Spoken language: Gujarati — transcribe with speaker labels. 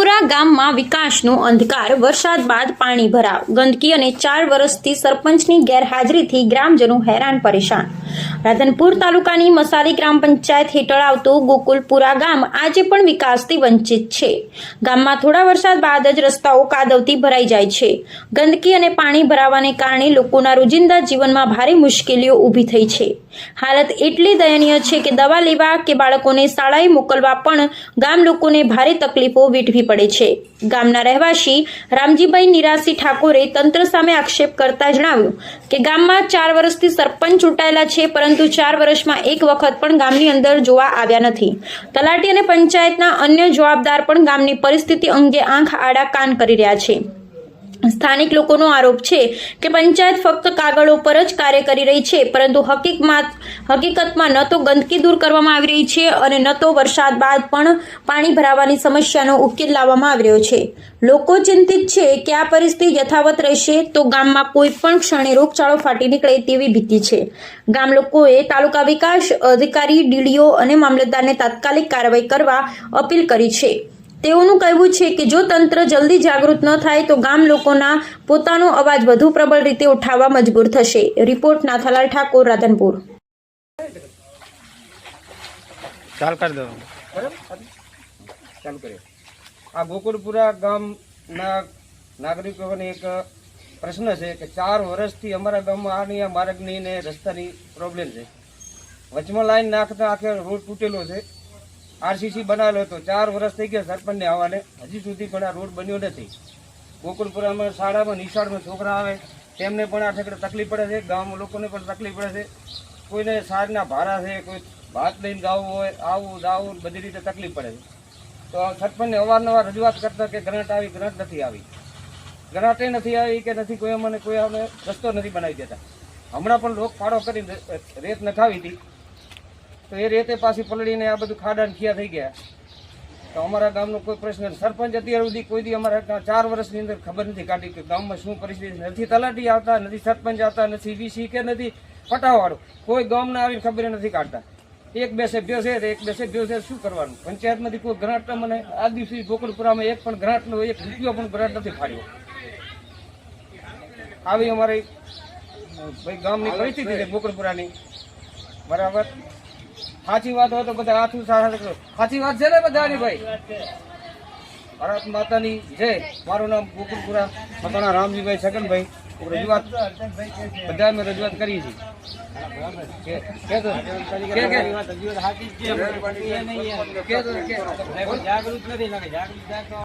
Speaker 1: ગોકુલપુરા ગામમાં વિકાસનો અંધકાર, વરસાદ બાદ પાણી ભરાવ. ગંદકી અને ચાર વર્ષથી સરપંચની ગેરહાજરીથી ગ્રામજનો હેરાન પરેશાન. રાધનપુર તાલુકાની મસાલી ગ્રામ પંચાયત હેઠળ આવતું ગોકુલપુરા ગામ આજે પણ વિકાસથી વંચિત છે. ગામમાં થોડા વરસાદ બાદ જ રસ્તાઓ કાદવથી ભરાઈ જાય છે. ગંદકી અને પાણી ભરાવાને કારણે લોકોના રોજિંદા જીવનમાં ભારે મુશ્કેલીઓ ઊભી થઈ છે. હાલત એટલી દયનીય છે કે દવા લેવા કે બાળકોને શાળાએ મોકલવા પણ ગામ લોકોને ભારે તકલીફો વેઠવી પડે છે. ગામના રહેવાસી રામજીભાઈ નિરાસી ઠાકોરે તંત્ર સામે આક્ષેપ કરતા જણાવ્યું કે ગામમાં ચાર વર્ષથી સરપંચ ચૂંટાયેલા છે પરંતુ ચાર વર્ષમાં એક વખત પણ ગામની અંદર જોવા આવ્યા નથી. તલાટી અને પંચાયતના અન્ય જવાબદાર પણ ગામની પરિસ્થિતિ અંગે આંખ આડા કાન કરી રહ્યા છે. સ્થાનિક લોકોનો આરોપ છે કે પંચાયત ફક્ત કાગળો પર જ કાર્ય કરી રહી છે, પરંતુ હકીકમાં હકીકતમાં ન તો ગંદકી દૂર કરવામાં આવી રહી છે અને ન તો વરસાદ બાદ પણ પાણી ભરાવાની સમસ્યાનો ઉકેલ લાવવામાં આવી રહ્યો છે. લોકો ચિંતિત છે કે આ પરિસ્થિતિ યથાવત રહેશે તો ગામમાં કોઈ પણ ક્ષણે રોગચાળો ફાટી નીકળે તેવી ભીતિ છે. ગામ લોકોએ તાલુકા વિકાસ અધિકારી, ડીડીઓ અને મામલતદારને તાત્કાલિક કાર્યવાહી કરવા અપીલ કરી છે. તેઓનું કહેવું છે કે જો તંત્ર જલ્દી જાગૃત ન થાય તો ગામ લોકોના પોતાનો અવાજ વધુ પ્રબળ રીતે ઉઠાવવા મજબૂર થશે. રિપોર્ટ નાથાલાલ ઠાકોર રાધનપુર.
Speaker 2: ચાલ કરી દો.
Speaker 3: ચાલુ કરીએ. આ ગોકુળપુરા ગામના નાગરિકોને એક પ્રશ્ન છે કે ચાર વર્ષથી અમારા ગામમાં આની આ માર્ગની ને રસ્તાની પ્રોબ્લેમ છે. વચમાં લાઈન નાખતા આખે રોડ તૂટેલો છે. આરસીસી બનાવેલો હતો. ચાર વર્ષ થઈ ગયા સરપંચને આવવાને. હજી સુધી પણ આ રોડ બન્યો નથી. ગોકુલપુરામાં શાળામાં, નિશાળમાં છોકરા આવે. તેમને પણ આ ઠેકડે તકલીફ પડે છે. ગામમાં લોકોને પણ તકલીફ પડે છે. કોઈને સારના ભાડા છે, કોઈ ભાત લઈને ગાવું હોય, આવું, જાવું, બધી રીતે તકલીફ પડે છે. તો સરપંચને અવારનવાર રજૂઆત કરતા કે ગ્રાન્ટ આવી, ગ્રાન્ટ નથી આવી. ગ્રાન્ટે નથી આવી કે નથી, કોઈ અમને કોઈ અમે રસ્તો નથી બનાવી દેતા. હમણાં પણ લોક ફાળો કરીને રેત નખાવી હતી. તો એ રેતે પાછી પલળીને આ બધું ખાડા ખિયા થઈ ગયા. તો અમારા ગામનો કોઈ પ્રશ્ન સરપંચ અત્યાર સુધી કોઈ દી અમારા ચાર વર્ષની અંદર ખબર નથી કાઢી કે ગામમાં શું પરિસ્થિતિ નથી તલાટી આવતા, નથી સરપંચ આવતા, નથી વીસી કે નથી પટાવાળો. કોઈ ગામના આવીને ખબર નથી કાઢતા. એક બે સભ્યો છે એક બે સભ્યો છે, શું કરવાનું? પંચાયતમાંથી કોઈ ગ્રાન્ટ મને આ દિવસે ગોકુલપુરામાં એક પણ ગ્રાન્ટનો એક રૂપિયો પણ ગ્રાન્ટ નથી ફાળ્યો. આવી અમારી ભાઈ ગામની પરિસ્થિતિ છે ગોકુલપુરાની બરાબર? સાચી વાત હોય તો બધા હાથું સાથે કરો સાચી વાત છે ને બધાની ભાઈ? ભારત માતાની જય. મારું નામ ગોકુલપુરા પોતાના રામજીભાઈ છગનભાઈ. રજૂઆત બધા મેં રજૂઆત કરી છે.